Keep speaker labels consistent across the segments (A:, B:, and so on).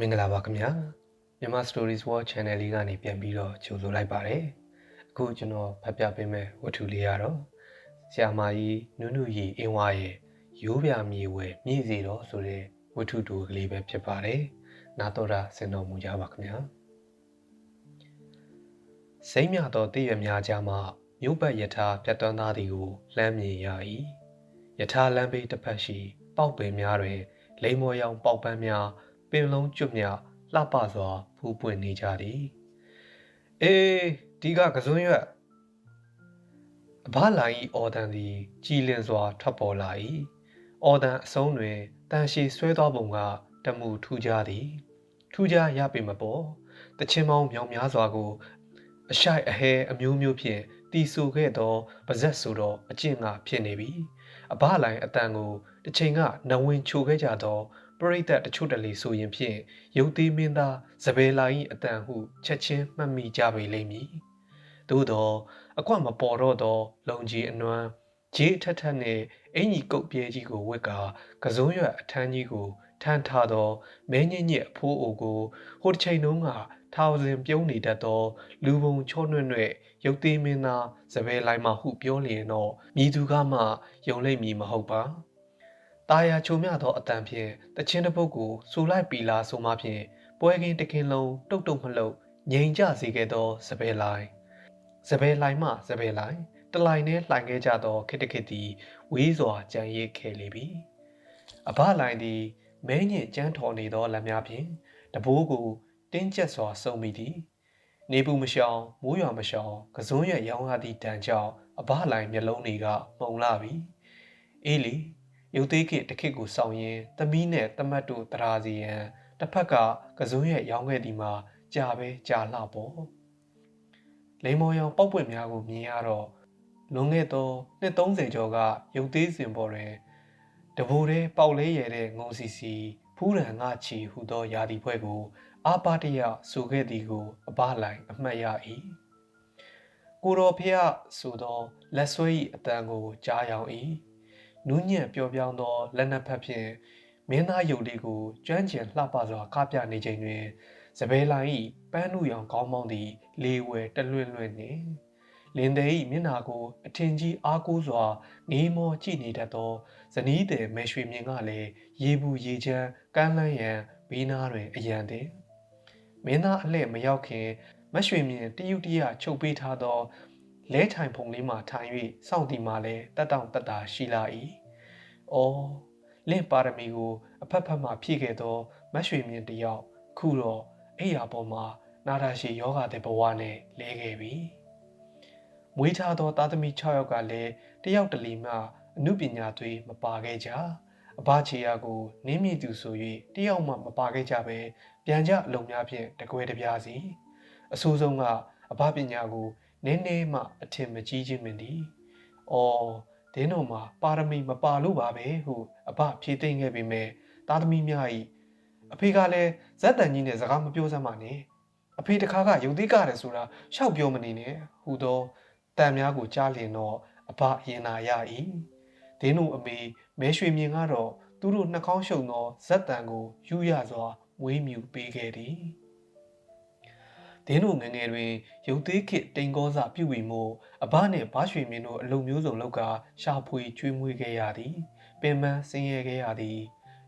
A: မင်္ဂလာပါခင်ဗျာမြန်မာ Stories World Channel လေးကနေပြန်ပြီးတော့ကြိုဆိုလိုက်ပါတယ်အခုကျွန်တော်ဖတ်ပြပေးမယ့်ဝတ္ထုလေးကတော့ဆရာမကြီးနုနုရီအင်းဝါရဲ့ရိုးပြမြေဝဲမြည်စီတော့ဆိုတဲ့ဝတ္ထုတူကလေးပဲဖြစ်ပါတယ်နာတော်တာစင်တော်မူကြပါခင်ဗျာစိမ့်မြသောတည့်ရများကြားမှမြို့ပတ်ယထာပြတ်သွန်းသားသည်ကိုလှမ်းမြင်ရ၏ယထာလမ်းဘေးတစ်ဖက်ရှိ ပေါက်ပင်များတွင်လိမ္မော်ရောင်ပေါက်ပန်းများ ပင်လုံးကျွတ်မြလှပစွာဖူးပွင့်နေကြသည်အေးဒီကကစွန်းရွက်အဘလိုင်ဤအော်တန်သည် ကြည်လင်စွာထွက်ပေါ်လာ၏အော်တန်အဆုံးတွင်တန်ရှည်ဆွဲသောပုံကတမှုထူးကြသည်ထူးခြားရပေမပေါ်တချင်းပေါင်းမြောင်များစွာကို အရှိုက်အဟဲအမျိုးမျိုးဖြင့်တီဆူခဲ့သောပါဇက်ဆိုတော့အကျင့်ကဖြစ်နေပြီအဘလိုင်အတန်ကိုတစ်ချိန်ကနဝင်ချိုခဲ့ကြသော ပရိသတ်တချို့တလေဆိုရင်ဖြင့်ရုပ်သေးမင်းသားစပယ်လာ၏အတန်ဟုချက်ချင်းမှတ်မိကြပေလိမ့်မည်သို့သောအကွက်မပေါ်တော့သော လုံကြီးအနွမ်းဂျေးထက်ထက်နှင့်အင်ကြီးကုတ်ပြဲကြီးကိုဝစ်ကာကစုံးရွက်အထမ်းကြီးကိုထမ်းထားသောမဲညင်ညက်အဖိုးအိုကိုဟိုတစ်ချိန်လုံးကထောင်စဉ်ပြုံးနေတတ်သော လူပုံချော့နှွဲ့နှဲ့ရုပ်သေးမင်းသားစပယ်လိုက်မှဟုပြောလျင်တော့မြည်သူကမှယုံလိမ့်မည်မဟုတ်ပါ။ ตาယာချုံမြသောအတန်ဖြင့်တချင်းတစ်ပုတ်ကိုစူလိုက်ပီလာဆိုမှဖြင့်ပွဲကင်းတကင်းလုံးတုတ်တုတ်မလှုပ်ငြိမ်ကြစေခဲ့သောစပယ်လိုက်စပယ်လိုက်မှစပယ်လိုက်တလိုက်နဲ့လှိုင်ခဲ့ကြသောခိတခိတသည်ဝေးစွာကြံရစ်ခဲ့လေပြီ။အဘလိုင်သည်မဲညင်ကြမ်းထော်နေသောလက်များဖြင့်တဘိုးကိုတင်းကျပ်စွာစုံမိသည်နေဘူးမရှောင်မိုးရွာမရှောင်ကစုံးရရောင်းရသည့်တန်ကြောင့်အဘလိုင်မျက်လုံးတွေကမှုံလာပြီအေးလီ ရုပ်သေးခေတခိကိုစောင်းရင်သမီးနဲ့တမတ်တို့တရာစီရန်တစ်ဖက်ကကစုံးရရောင်းခဲ့သည်မှာကြာပဲကြာလှပေါ့လိမ္မော်ရောင်ပောက်ပွင့်များကိုမြင်ရတော့လွန်ခဲ့သောနှစ်30ကျော်ကရုပ်သေးစင်ပေါ်တွင်တဘူတဲ့ပေါက်လေးရတဲ့ငုံစီစီဖူးရန်ငါချီဟူသောယာတီဖွဲ့ကို အာပါတရဆိုခဲ့သည်ကိုအပလိုင်အမှတ်ရ၏ကိုတော်ဖျက်ဆိုသောလက်ဆွဲ၏အတန်ကိုကြားရောင်၏ နူးညံ့ပျော်ပြောင်းသောလက်နက်ဖက်ဖြင့်မင်းသားယုတ်လေးကိုကျွမ်းကျင်လှပစွာကပြနေချိန်တွင်စပယ်လိုင်၏ပန်းနုရောင်ကောင်းမောင်းသည်လေဝဲတလွင့်လွင့်နှင့်လင်းသေး၏မျက်နာကိုအထင်ကြီးအားကိုးစွာငေးမောကြည့်နေတတ်သောဇနီးသည်မဲရွှေမြင်ကလည်းရေဘူးရေချမ်းကမ်းလှမ်းရန်ဘေးနားတွင်အရန်သည်မင်းသားအလှဲ့မရောက်ခင်မရွှေမြင်တယုတရချုပ်ပေးထားသော လဲထိုင်ဖုံလေးမှထိုင်၍စောင့်တီမှလည်းတက်တောင့်တက်တာရှိလာ၏။အော်လင့်ပါရမီကိုအဖက်ဖက်မှဖြည့်ခဲ့သောမရွှေမြင်တယောက်ခုတော့အိယာပေါ်မှာနာတာရှိယောဂတဲ့ဘဝနဲ့လဲခဲ့ပြီ။မွေးထားသောသားသမီး6ယောက်ကလည်းတယောက်တလီမှအမှုပညာသွေးမပါခဲ့ကြ။အဘချေယာကိုနင်းမြည်သူဆို၍တယောက်မှမပါခဲ့ကြပဲပြန်ကြအလုံးများဖြင့်တကွဲတပြားစီအဆိုးဆုံးကအဘပညာကို နည်းနည်းမှအထင်မကြီးခြင်းမင်းသည်။အော်ဒင်းတော်မှာပါရမီမပါလို့ပါပဲဟုအဘဖြေသိမ့်ခဲ့ပေမဲ့သားသမီးများ၏အဖေကလည်းဇက်တန်ကြီးနဲ့စကားမပြောစမ်းပါနဲ့။အဖေတခါကယုံသေးကြတယ်ဆိုတာရှောက်ပြောမနေနဲ့ဟူသောတန်များကိုကြားလျင်တော့အဘရင်နာရ၏။ဒင်းတို့အမေမဲရွှေမြင်ကတော့သူတို့နှာခေါင်းရှုံသောဇက်တန်ကိုယူရစွာမွေးမြူပေးခဲ့သည် ဒင်းတို့ငငယ်တွင်ရုပ်သေးခေတိန်ကောစာပြုပြီးမို့အဘနှင့်ဘာရွှေမြင့်တို့အလုံမျိုးစုံလောက်ကရှာဖွေကျွေးမွေးခဲ့ရသည်ပင်ပန်းဆင်းရဲခဲ့ရသည်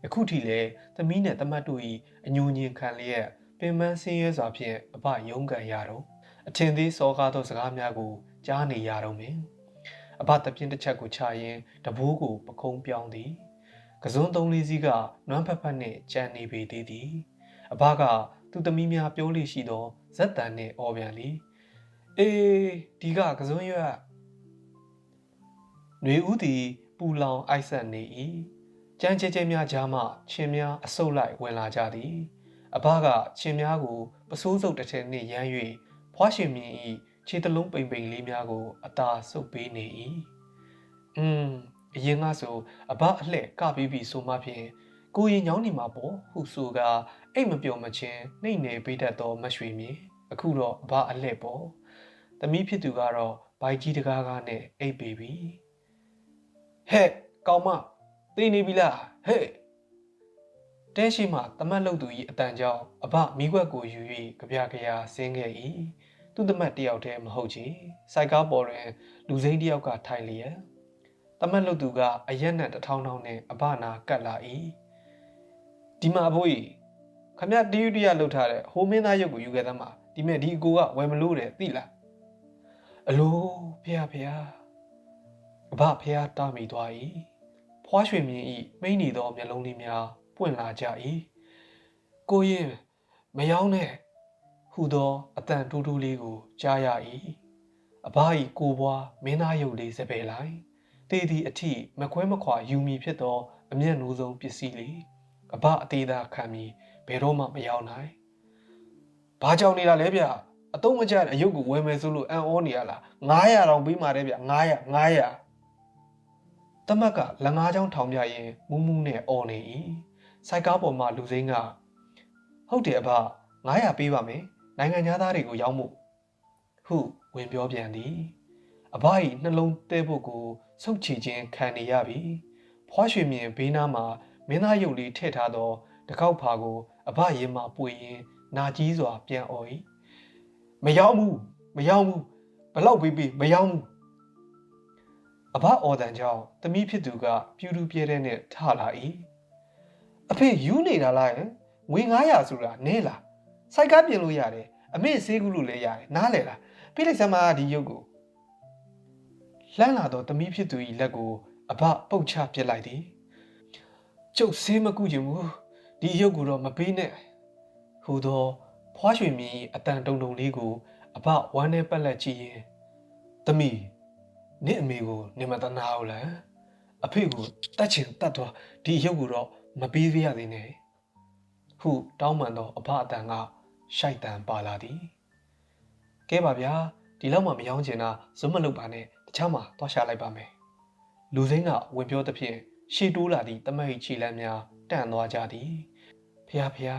A: အခုထိလည်းသမီးနှင့်တမတ်တို့၏အညူညင်ခံလျက်ပင်ပန်းဆင်းရဲစွာဖြင့်အဘရုန်းကန်ရတော့အထင်သေးစောကားသောစကားများကိုကြားနေရတော့မင်းအဘတပြင်းတစ်ချက်ကိုချရင်တဘိုးကိုပခုံးပြောင်းသည်ကစုံသုံးလေးစီးကနွမ်းဖက်ဖက်နှင့်ကြံနေပေသေးသည်အဘကသူ့သမီးများပြောလိရှိသော ဇက်တန်နှင့်အော်ပြန်လီအေးဒီကကစုံရွက်ຫນွေဦးသည်ပူလောင်အိုက်ဆက်နေ၏ကြမ်းကြဲကြဲများကြားမှချင်းများအဆုတ်လိုက်ဝင်လာကြသည်အဘကချင်းများကိုပစိုးစုပ်တစ်ထည်နှင့်ရမ်း၍ဖွားရှင်မြင်၏ခြေတလုံးပိန်ပိန်လေးများကို အသာဆုပ်ပေးနေ၏อืมအရင်ကဆိုအဘအလှဲ့ကပြီးပြီဆိုမှဖြင့်ကိုရင်ညောင်းနေမှာပေါ့ဟုဆိုက အိတ်မပြောမချင်းနှိမ့်နေပေးတတ်သောမရွှေမြေအခုတော့အဘအလှဲ့ပေါ့သမီးဖြစ်သူကတော့ဘိုက်ကြီးတကားကားနဲ့အိတ်ပေးပြီဟဲ့ကောင်မသိနေပြီလားဟဲ့တဲရှိမှတမတ်လုတ်သူ၏အတန်ကြောင့်အဘမိခွက်ကိုယူ၍ကြပြကြရာဆင်းခဲ့၏သူတမတ်တယောက်တည်းမဟုတ်ချေစိုက်ကားပေါ်တွင် လူစိမ်းတယောက်ကထိုင်လျက်တမတ်လုတ်သူကအရက်နဲ့တထောင်းထောင်းနဲ့အဘနာကတ်လာ၏ဒီမှာအဖိုးကြီး ခမရတီးယူတီးရလှုပ်ထားတဲ့ဟိုမင်းသားရုပ်ကိုယူခဲ့သမှာဒီမဲ့ဒီအကိုကဝယ်မလို့တယ်သိလားအလိုဖေဟာဖေဟာအဘဖေဟာတားမိသွား၏ဖွားရွှေမြင်၏မိမ့်နေသောမျက်လုံးလေးများပွင့်လာကြ၏ကိုရင်မယောင်းနဲ့ဟူသောအတန်တူးတူးလေးကိုကြားရ၏အဘ၏ကိုပွားမင်းသားရုပ်လေးစပယ်လိုက်တည်သည့်အထိမခွဲမခွာယူမီဖြစ်သောအမျက်နှိုးဆုံးပစ္စည်းလေးအဘအသေးသားခံပြီး ဘယ်တော့မှမရောက်နိုင်ဘာကြောင့်နေတာလဲဗျအတုံးမကျတဲ့အယုတ်ကိုဝယ်မယ်ဆိုလို့အံ့ဩနေရလား900တောင်ပေးมาတယ်ဗျ900 900တမက်ကလက်ငါးချောင်းထောင်ပြရင်မူးမူးနဲ့អော်နေ၏စိုက်ကားပေါ်မှာလူစိမ်းကဟုတ်တယ်အဘ900ပေးပါမယ်နိုင်ငံသားတွေကိုရောက်မှုဟုဝင်ပြောပြန်သည်အဘ၏နှလုံးတဲဖို့ကိုဆုတ်ချခြင်းခံနေရပြီဖွားရွှေမြင်ဘေးနားမှာမင်းသားရုပ်လေးထည့်ထားသောတကောက်ဖာကို အဘရင်မှပွေရင်နာကြီးစွာပြန်អော်၏မရောက်ဘူးမရောက်ဘူးဘလောက်ပေးပေးမရောက်ဘူးအဘအော်တန်ကြောင့်တမိဖြစ်သူကပြူးတူးပြဲတဲ့နဲ့ထလာ၏အဖေယူနေတာလားဟင်ငွေ900ဆိုတာနဲလားစိုက်ကားပြင်လို့ရတယ်အမေဆေးကူးလို့လည်းရတယ်နားလေလားပြိလိုက်စမ်းမဒီရုပ်ကိုလှမ်းလာတော့တမိဖြစ်သူ၏လက်ကိုအဘပုတ်ချပစ်လိုက်သည်ကျုပ်ဆေးမကူချင်ဘူး ဒီရုပ်ကိုတော့မပေးနဲ့ဟူသောဖွားရွှေမြင်၏အတန်တုံတုံလေးကိုအဘဝမ်းနဲ့ပက်လက်ကြည့်ရင်တမိနင့်အမေကိုနေမတနာဘူးလားအဖေကိုတတ်ချင်တတ်သွားဒီရုပ်ကိုတော့မပေးသေးရသေးနဲ့ဟုတောင်းပန်သောအဘအတန်ကရှိုက်တန်ပါလာသည်ကဲပါဗျာဒီလောက်မှမယောင်းချင်တာဇွတ်မလုပ်ပါနဲ့တခြားမှာသွားရှာလိုက်ပါမယ်လူစိမ်းကဝင်ပြောသဖြင့်ရှေ့တိုးလာသည့်တမတ်၏ခြေလမ်းများတန့်သွားကြသည် ဖះဖះ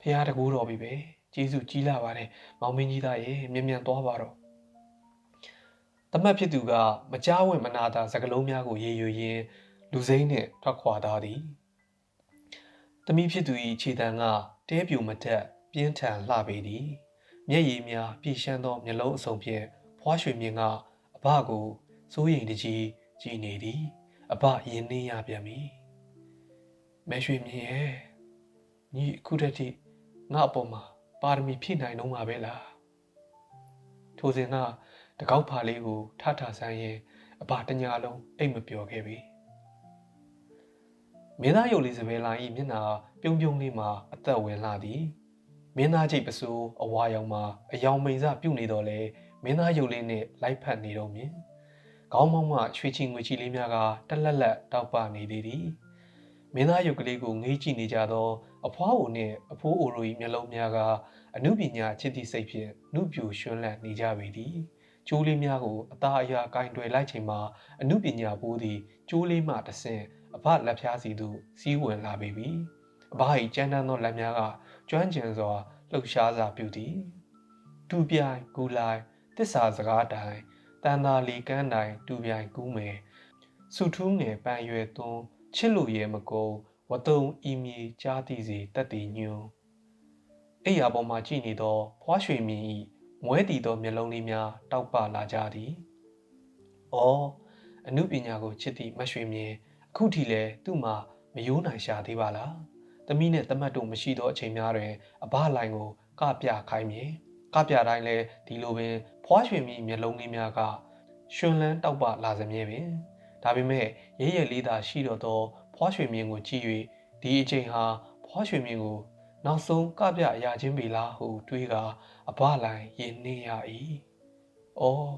A: ဖះတကူတော်ပြီပဲကျေးဇူးကြီးလာပါတယ်မောင်မင်းကြီးသားရေမြ мян သွားပါတော့တမတ်ဖြစ်သူကမကြားဝင်မနာတာစကလုံးများကိုရေရွရင်းလူစိမ်းနှင့်ထွက်ခွာသားသည်တမိဖြစ်သူ၏ခြေတံကတဲပြူမတက်ပြင်းထန်လှပေသည်မျက်ရည်များပြည့်ရှမ်းသောမျက်လုံးအစုံဖြင့်ဖွားရွှေမြင့်ကအဘကိုစိုးရိမ်တကြီးကြည်နေသည်အဘရင်နှင်းရပြန်ပြီမဲရွှေမြင့်ရဲ့ ညီအခုတည်းထိငါအပေါ်မှာပါရမီဖြည့်နိုင်တော့မှာပဲလားထိုစဉ်ကတကောက်ဖာလေးကိုထထဆန်းရင်အဘတညာလုံးအိတ်မပျော်ခဲ့ပြီမင်းသားရုပ်လေးစပယ်လာဤမျက်နှာပြုံးပြုံးလေးမှာအသက်ဝင်လာသည်မင်းသားချိတ်ပစိုးအဝါရောင်မှာအယောင်မိန်စပြုတ်နေတော့လေမင်းသားရုပ်လေးနဲ့လိုက်ဖက်နေတော့မြင်ခေါင်းမောင်းမှရွှေချီငွေချီလေးများကတက်လက်လက်တောက်ပနေသေးသည်မင်းသားရုပ်ကလေးကိုငေးကြည့်နေကြသော အဖွားအိုနှင့်အဖိုးအိုတို့၏မျက်လုံးများကအမှုပညာချစ်သည့်စိတ်ဖြင့်နှုတ်ပြူရွှန်းလန့်နေကြပေသည်ကျိုးလေးများကိုအသားအရာကင်တွယ်လိုက်ချိန်မှာအမှုပညာပိုးသည်ကျိုးလေးမှတဆင့်အဘလက်ဖျားစီသို့စီးဝင်လာပေပြီအဘ၏ကြမ်းတမ်းသောလက်များကကျွမ်းကျင်စွာလှုပ်ရှားစာပြုသည်တူပြိုင်ကူလိုက်တစ္ဆာစကားတိုင်တန်သာလီကန်းတိုင် တူပြိုင်ကူးမယ်စုထူးငယ်ပန်ရွယ်သွန်းချစ်လို့ရဲမကုံ ဝတုံဤမြေကြားသည်စီတက်တည်ညွန်းအိယာပေါ်မှာကြည်နေသောဖွားရွှေမြင်၏မွဲတည်သောမျက်လုံးလေးများတောက်ပလာကြသည်။အော်အမှုပညာကိုချစ်သည့်မရွှေမြင်အခုထိလည်းသူ့မှာမယိုးနိုင်ရှာသေးပါလား။သမီးနဲ့တမတ်တို့မရှိသောအချိန်များတွင်အဘလိုင်ကိုကပြခိုင်းမြင်။ကပြတိုင်းလည်းဒီလိုပင်ဖွားရွှေမြင်မျက်လုံးလေးများကရှင်လန်းတောက်ပလာစမြဲပင်ဒါပေမဲ့ရဲရဲလေးသာရှိတော့သော ဖွားရွှေမြင့်ကိုကြည့်၍ဒီအချိန်ဟာဖွားရွှေမြင့်ကိုနောက်ဆုံးကပြရခြင်းပြီလားဟုတွေးကအဘလိုင်ရင်နှင်းရ၏။အော်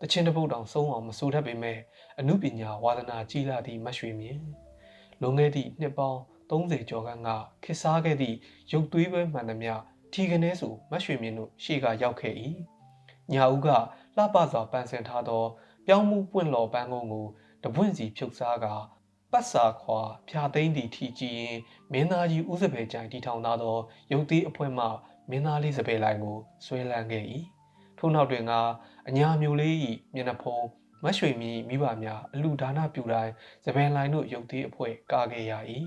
A: တချင်းတစ်ပုတ်တောင်ဆုံးအောင်မဆိုတတ်ပေမဲ့အမှုပညာဝါသနာကြီးလာသည့်မရွှေမြင့်လွန်ခဲ့သည့်နှစ်ပေါင်း30ကျော်ခန့်ကခေတ်စားခဲ့သည့်ရုပ်သွေးပွဲမှန်သမျှထီကနေဆိုမရွှေမြင့်တို့ရှေ့ကရောက်ခဲ့၏။ညာဦးကလှပစွာပန်းစင်ထားသောပြောင်းမှုပွင့်လော်ပန်းကုန်းကိုတပွင့်စီဖြုတ်စားက ပတ်စာခွာဖြာသိမ့်သည့်ထီကြည်ရင်မင်းသားကြီးဦးစပယ်ကြိုင်တီထောင်သားသောရုပ်သေးအဖွဲမှမင်းသားလေးစပယ်လိုင်ကိုဆွဲလန်းခဲ့၏ထို့နောက်တွင်ကအညာမျိုးလေး၏မျက်နှာဖုံးမတ်ရွှေမီမိဘများအလူဒါနပြူတိုင်းစပယ်လိုင်တို့ရုပ်သေးအဖွဲကာခဲ့ရ၏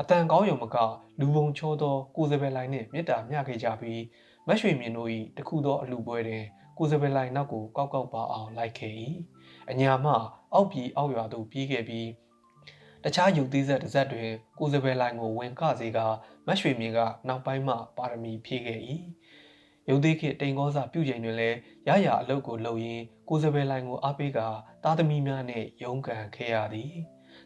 A: အတန်ကောင်းရုံမကလူပုံချောသောကိုစပယ်လိုင်းနှင့်မြစ်တာမျှခဲ့ကြပြီးမတ်ရွှေမြင်တို့၏တခုသောအလူပွဲတွင်ကိုစပယ်လိုင်းနောက်ကိုကောက်ကောက်ပါအောင်လိုက်ခဲ့၏အညာမှအောက်ပြည်အောက်ရွာသို့ပြေးခဲ့ပြီး တခြားယူသီးဆက်တစ်ဆက်တွင်ကိုစပယ်လိုင်းကိုဝင်ကစေကမတ်ရွှေမြင်ကနောက်ပိုင်းမှပါရမီဖြည့်ခဲ့၏ရုပ်သေးခေတ်တိန်ကောစာပြုချိန်တွင်လည်းရရအလုပ်ကိုလုပ်ရင်းကိုစပယ်လိုင်းကိုအားပေးကသားသမီးများနှင့်ရုန်းကန်ခဲ့ရသည်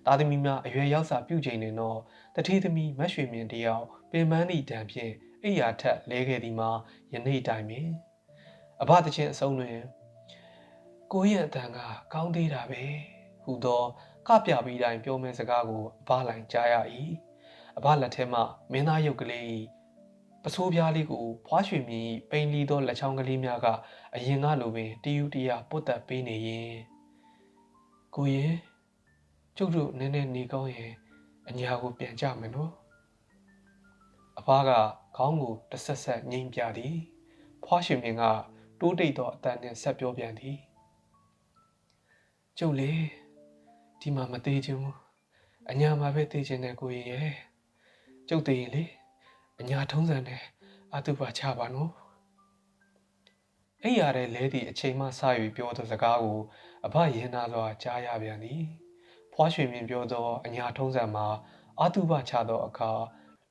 A: သားသမီးများအရွယ်ရောက်စာပြုချိန်တွင်တော့တတိသမီးမတ်ရွှေမြင်တယောက်ပင်ပန်းသည့်တံဖြင့်အိယာထက်လဲခဲ့သည်မှာယနေ့တိုင်ပင်အဘတချင်းအဆုံးတွင်ကိုရဲ့အတန်ကကောင်းသေးတာပဲဟူသော ကပြပြီးတိုင်းပြောမဲ့စကားကိုအဘလိုင်ကြားရ၏အဘလက်ထဲမှမင်းသားရုပ်ကလေး၏ပစိုးပြားလေးကိုဖွားရွှေမြင်၏ပိန်လီသောလက်ချောင်းကလေးများကအရင်ကလိုပင်တီယူတီယာပုတ်တက်ပေးနေရင်ကိုရင်ကျုပ်တို့နည်းနည်းနေကောင်းရင်အညာကိုပြန်ကြမယ်နော်အဖားကခေါင်းကိုတဆက်ဆက်ငိမ့်ပြသည်ဖွားရှင်မြင်ကတိုးတိတ်သောအတန်နဲ့ဆက်ပြောပြန်သည်ကျုပ်လေ ဒီမှာမသေးခြင်းဘူးအညာမှာပဲသေးခြင်းနဲ့ကိုရင်ရဲ့ကျုပ်သေးရင်လေအညာထုံးစံနဲ့အတုပါချပါနော်အဲ့ရတဲ့လဲသည့်အချိန်မှစ၍ပြောသောစကားကိုအဘရင်နာစွာကြားရပြန်သည်ဖွားရွှေမြင်ပြောသောအညာထုံးစံမှာအာတုဘချသောအခါ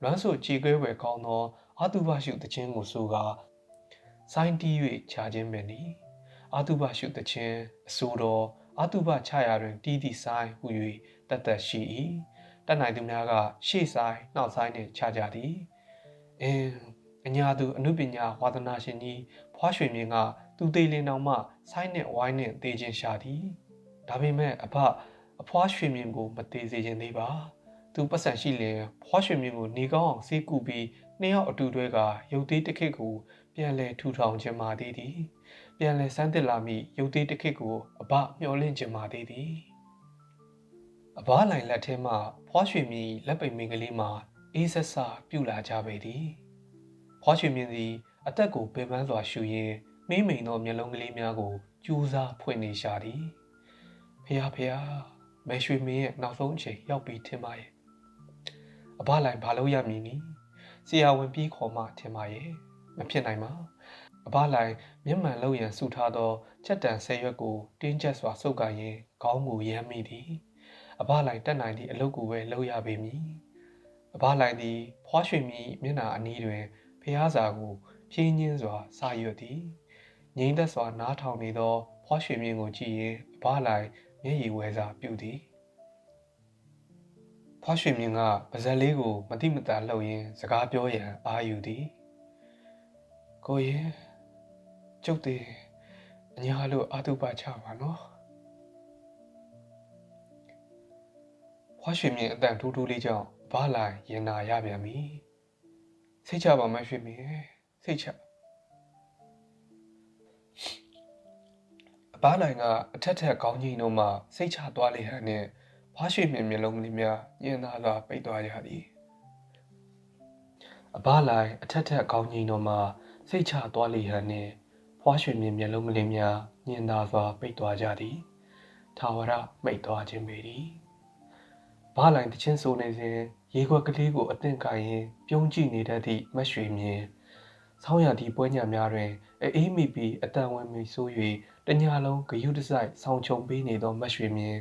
A: လွမ်းဆိုကြည်ကွဲဝယ်ကောင်းသောအာတုဘရှုတခြင်းကိုဆိုကာစိုင်းတီး၍ခြာခြင်းပင်သည်အာတုဘရှုတခြင်းအဆိုတော် အာတုဘချရာတွင်တီးသည့်စိုင်းဟု၍တတ်တတ်ရှိ၏တတ်နိုင်သူများကရှေ့ဆိုင်နှောက်ဆိုင်နှင့်ခြာကြသည်အင်းအညာသူအနုပညာဝါသနာရှင်ကြီးဖွားရွှေမြင့်ကသူသေးလင်းတော်မှဆိုင်းနဲ့ဝိုင်းနဲ့တေးခြင်းရှာသည်ဒါပေမဲ့အဖအဖွားရွှေမြင့်ကိုမသေးစေခြင်းသေးပါသူပတ်စံရှိလင်ဖွားရွှေမြင့်ကိုနေကောင်းအောင်စေးကူပြီးနှစ်ယောက်အတူတွဲကရုပ်သေးတစ်ခစ်ကိုပြန်လဲထူထောင်ခြင်းမာသေးသည် ပြန်လဲစမ်းသစ်လာမိရုပ်သေးတစ်ခစ်ကိုအဘမျောလင့်ခြင်းမာသေးသည်အဘလိုင်လက်ထဲမှဖွားရွှေမြင့်လက်ပိန်မင်ကလေးမှာအေးဆက်ဆပြူလာကြပေသည်ဖွားရွှေမြင့်သည်အသက်ကိုပင်ပန်းစွာရှူရင်းမိမိန်သောမျက်လုံးကလေးများကိုကြိုးစားဖွင့်နေရှာသည်ဖះဖះမဲရွှေမင်းရဲ့နောက်ဆုံးအချိန်ရောက်ပြီထင်ပါရဲ့အဘလိုင်ဘာလို့ရမည်နီဆရာဝန်ပြီးခေါ်မှထင်ပါရဲ့မဖြစ်နိုင်ပါ အဘလိုင်မျက်မှန်လောက်ရန်ဆူထားသောချက်တန်ဆဲရွက်ကိုတင်းကျပ်စွာစုပ်ကိုင်ရင်ခေါင်းကိုရမ်းမိသည်အဘလိုင်တက်နိုင်သည့်အလုပ်ကိုပဲလုပ်ရပေမည်အဘလိုင်သည် ဖွားရွှေမီမျက်နှာအနီးတွင်ဖះစာကိုဖြင်းညင်းစွာစာရွတ်သည်ငိမ့်သက်စွာနားထောင်နေသော ဖွားရွှေမြင့်ကိုကြည့်ရင်အဘလိုင်မျက်ရည်ဝဲစာပြုသည်ဖွားရွှေမြင့်ကပါဇက်လေးကိုမတိမတာလှုပ်ရင်းစကားပြောရန်အာယူသည်ကိုရင် ကျုပ်သေးအညာလို့အာတုပချပါနော်ဖွားရွှေမြင့်အတန်ထူးထူးလေးကြောင့်ဘာလိုက်ရင်နာရပြန်ပြီစိတ်ချပါမရွှေမြင့်စိတ်ချအပားနိုင်ကအထက်ထက်ကောင်းကြီးတို့မှစိတ်ချသွားလေဟန်နဲ့ဖွားရွှေမြင့်မျက်လုံးကလေးများညင်သာစွာပိတ်သွားကြသည်အပားလိုက်အထက်ထက်ကောင်းကြီးတို့မှစိတ်ချသွားလေဟန်နဲ့ ဖွားရွှေမြင့်မျက်လုံးကလေးများညင်သာစွာပိတ်သွားကြသည်ထာဝရမိတ်သွားခြင်းပေသည်ဘားလိုင်တချင်းဆိုနေစဉ်ရေခွက်ကလေးကိုအသင့်ကိုင်ရင်ပြုံးကြည့်နေတတ်သည့်မတ်ရွှေမြင်ဆောင်းရသည့်ပွဲညများတွင်အေးမိပြီးအတန်ဝင်မိဆိုး၍တညာလုံးဂယုတစိုက်ဆောင်းချုံပေးနေသောမတ်ရွှေမြင်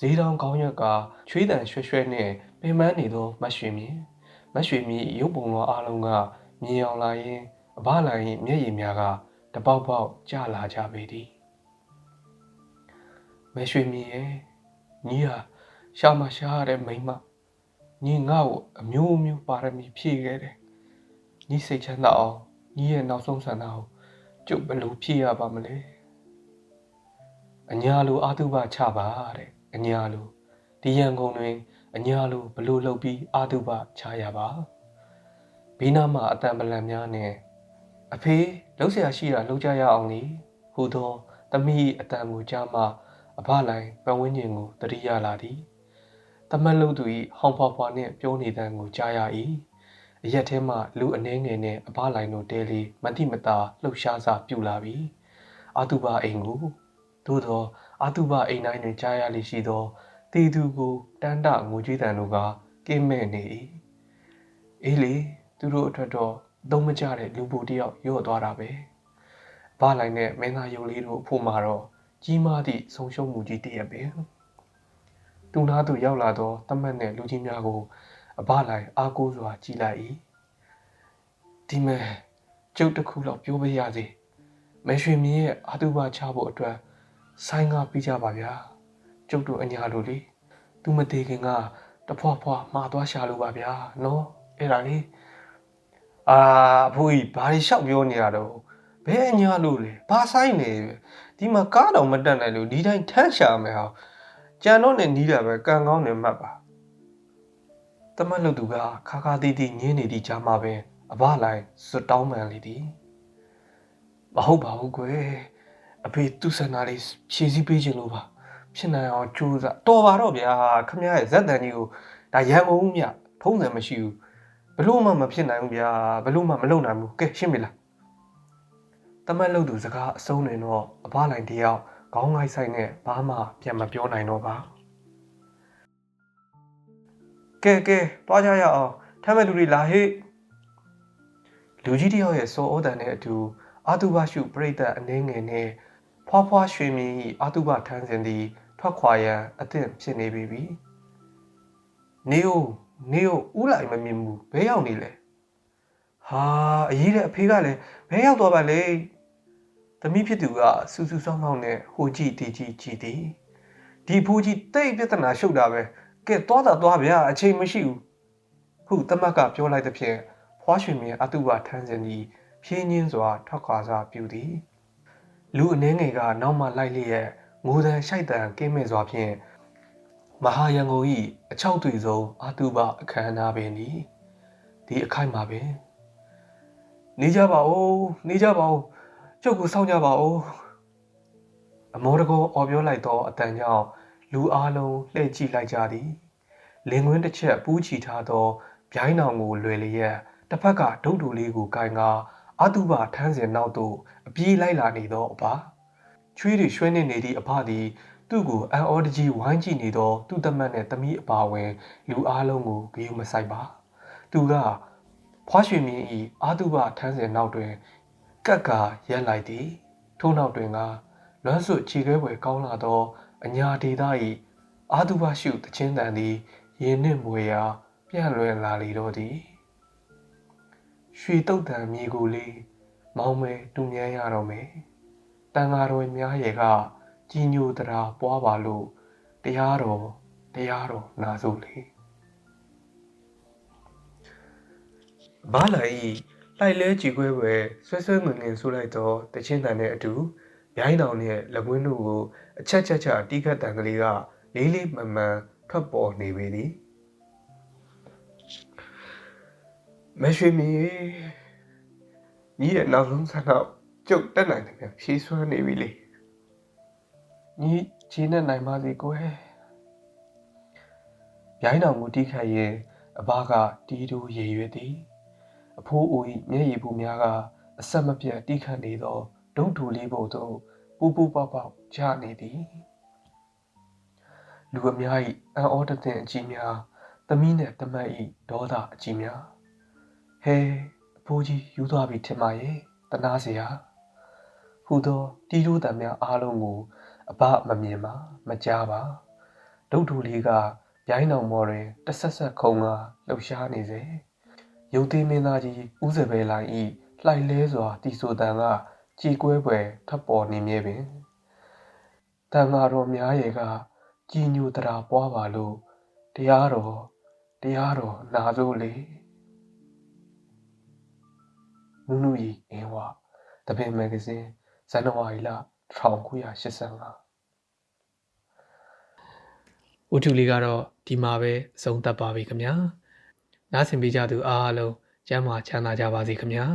A: ဈေးတောင်ကောင်းရွက်ကချွေးတန်ရွှဲရွှဲနှင့်ပင်ပန်းနေသောမတ်ရွှေမြင်မတ်ရွှေမြင်ရုပ်ပုံတော်အလုံးကမြင်အောင်လာရင်အဘလိုင်မျက်ရည်များက တပေါက်ပေါက်ကျလာကြပေသည်မရွှေမြင်ရဲ့ညီဟာရှာမရှာရတဲ့မိမညီငါ့ကိုအမျိုးမျိုးပါရမီဖြည့်ခဲ့တယ်ညီစိတ်ချမ်းသာအောင်ညီရဲ့နောက်ဆုံးဆန္ဒကိုကျုပ်ဘယ်လိုဖြည့်ရပါမလဲအညာလိုအာတုဘချပါတဲ့အညာလိုဒီရန်ကုန်တွင်အညာလိုဘလို့လှုပ်ပြီးအာတုဘချရပါဘေးနားမှာအတန်ပလန်များနဲ့ အဖေလှုပ်ရှားရှိတာလှုပ်ကြရအောင်လေဟူသောသမီးအတန်ကိုကြားမှအဖလိုင်ပဝင်းကျင်ကိုတတိယလာသည်တမန်လုံးသူ၏ဟောင်ဖွာဖွာနှင့်ပြောနေတဲ့ကိုကြားရ၏အရက်ထဲမှလူအနှဲငယ်နှင့်အဖလိုင်တို့တဲလီမတိမတာလှုပ်ရှားစာပြူလာပြီအာတုဘအိမ်ကိုသို့သောအာတုဘအိမ်တိုင်းတွင်ကြားရလိရှိသောတီသူကိုတန်းတငိုကြွေးတန်တို့က
B: ကင်းမဲ့နေ၏အေးလေသူတို့အတွက်တော့ သုံးမကြတဲ့လူပူတယောက်ရော့သွားတာပဲအဘလိုင်းနဲ့မင်းသားယုံလေးတို့အဖို့မှာတော့ကြီးမားသည့်ဆုံးရှုံးမှုကြီးတည့်ရပင်သူနာသူရောက်လာသောတမတ်နဲ့လူကြီးများကိုအဘလိုင်းအားကိုးစွာကြည်လိုက်၏ဒီမဲ့ကျုပ်တစ်ခုတော့ပြောပေးရစေမရွှေမြင်းရဲ့အာတုဘချဖို့အတွက်ဆိုင်ကားပြီးကြပါဗျာကျုပ်တို့အညာလိုလေသူမသေးခင်ကတဖွာဖွာမှာသွားရှာလို့ပါဗျာနော်အဲ့ဒါလေ အာအဖိုးကြီးဘာတွေလျှောက်ပြောနေရတော့ဘယ်အညာလို့လဲဘာဆိုင်နေဒီမှာကားတော့မတက်နိုင်လို့ဒီတိုင်းထမ်းရှာမယ်ဟာကြံတော့နေနီးတာပဲကံကောင်းနေမှတ်ပါတမတ်လို့သူကခါခါတီးတီးညင်းနေသည့်ကြားမှာပဲအဘလိုက်စွတ်တောင်းမှန်လေသည်မဟုတ်ပါဘူးကွယ်အဖေသူ့ဆန္ဒလေးဖြည့်ဆည်းပေးခြင်းလို့ပါဖြစ်နိုင်အောင်ကြိုးစားတော်ပါတော့ဗျာခမရရဲ့ဇက်တန်ကြီးကိုဒါရန်ကုန်မြထုံးတယ်မရှိဘူး ဘလို့မှမဖြစ်နိုင်ဘူးဗျာဘလို့မှမလုပ်နိုင်ဘူးကဲရှင်းပြီလားတမတ်လို့သူစကားအဆုံးနေတော့အဘလိုက်တယောက်ခေါင်းငိုက်ဆိုင်နဲ့ဘာမှပြန်မပြောနိုင်တော့ပါကဲကဲတွားကြရအောင်ထမ်းမဲ့လူတွေလာဟေ့လူကြီးတယောက်ရဲ့စောဩတန်နဲ့အတူအာတုဘရှုပြိတ္တအနှင်းငယ်နဲ့ဖွားဖွားရွှေမြင်း၏အာတုဘထမ်းစဉ်သည်ထွက်ခွာရန်အသင့်ဖြစ်နေပြီ။နေအို နေအိုဥလိုက်မမြင်ဘူးဘဲရောက်နေလဲ။ဟာအရေးတဲ့အဖေကလည်းဘဲရောက်သွားပါလေ။သမီးဖြစ်သူကစူးစူးဆောင်းဆောင်းနဲ့ဟိုကြည့်တီကြည့်ကြည့်သည်။ဒီဖိုးကြီးတိတ်ပြဿနာရှုပ်တာပဲ။ကဲသွားတာသွားဗျာအချိန်မရှိဘူး။ခုတမတ်ကပြောလိုက်တဲ့ဖြင့်ဖွားရွှေမြင်းအတုဘထမ်းစဉ်သည်ဖြင်းချင်းစွာထွက်ခွာစွာပြုသည်လူအနှင်းငယ်ကနောက်မှလိုက်လျက်ငိုတန်ရှိုက်တန်ကင်းမဲ့စွာဖြင့် မဟာရန်ကုန်၏အချောက်တွေဆုံးအတုပအခမ်းအနားပင်သည်ဒီအခိုက်မှာပင်နေကြပါဦးနေကြပါဦးကျုပ်ကိုစောင့်ကြပါဦးအမောတကောအော်ပြောလိုက်သောအတန်ကြောင့်လူအားလုံးလှည့်ကြည့်လိုက်ကြသည်လင်ကွင်းတစ်ချက်ပူးချီထားသောဗျိုင်းနောင်ကိုလွယ်လျက်တစ်ဖက်ကဒုတ်တူလေးကိုကင်ကားအတုပထမ်းစဉ်နောက်သို့အပြေးလိုက်လာနေသောအဘချွေးတွေရွှဲနေနေသည့်အဘသည် သူ့ကိုအံ့ဩတကြီးဝိုင်းကြည့်နေသောသူ့တမတ်နှင့်သမီးအပါဝင်လူအားလုံးကိုဂရုမစိုက်ပါသူကဖွားရွှေမြင့်၏အာတုပထမ်းစဉ်နောက်တွင်ကက်ကရက်လိုက်သည်ထို့နောက်တွင်ကလွမ်းဆွခြေခဲွယ်ကောင်းလာသောအညာဒေသ၏အာတုပရှုတခြင်းတန်သည်ရင်နှင့်မွေရာ ပြန့်လွင်လာလေတော့သည်ရွှေတုတ်တံမြေကိုလေးမောင်းမဲတူမြန်းရတော့မယ်တန်ဃာတော်များရဲ့က ကြီးညိုတရာပွားပါလို့တရားတော်တရားတော်နာစုလေဘာလိုက်လိုက်လဲကြည်ခွဲပဲဆွဲဆွဲငွင်ငင်ဆိုလိုက်တော့တချင်းတန်နဲ့အတူရိုင်းတောင်နဲ့လက်ကွင်းတို့ကိုအချက်ချက်ချတီးခတ်တန်ကလေးကလေးလေးမှန်မှန်ထွက်ပေါ်နေပေသည်မရွှေမီညီရဲ့နောက်ဆုံးဆန္ဒကျုပ်တက်နိုင်တယ်ဖြေးဆွမ်းနေပြီလေ ညီခြေနဲ့နိုင်ပါစေကွယ်ရိုင်းတော်မူတိခတ်ရင်အဘကတီးတူရေရွယ်သည်အဖိုးအို၏မျက်ရည်ပူများကအဆက်မပြတ်တိခတ်နေသောဒုံထူလေးပုံသို့ပူပူပေါက်ပေါက်ကျနေသည်လူအများ၏အံ့ဩတသင့်အကြီးများသမီးနှင့်တမတ်၏ဒေါသအကြီးများဟဲအဖိုးကြီးယူသွားပြီထင်ပါရဲ့တနာစရာဟူသောတီးလို့တံများအားလုံးကို အဘမမြင်ပါမကြားပါဒုတ်ထူလေးကရိုင်းတော်မော်တွင်တဆက်ဆက်ခုံကလှုပ်ရှားနေစေရုပ်သေးမင်းသားကြီးဦးစပယ်လိုင်ဤလှိုက်လဲစွာတီဆိုတန်ကကြည်ကွဲပွဲထပ်ပေါ်နေမြဲပင်တန်ဃာတော်များရဲ့ကကြည်ညိုတရာပွားပါလို့တရားတော်တရားတော်နာစိုးလေနုနုဤအင်းဝတပင်မဂ္ဂဇင်းဇန်နဝါရီလ 1985
A: ဝတ္ထုလေးကတော့ဒီမှာပဲအဆုံးသတ်ပါပြီခင်ဗျာနားဆင်ပေးကြသူအားလုံးကျမ်းမာချမ်းသာကြပါစေခင်ဗျာ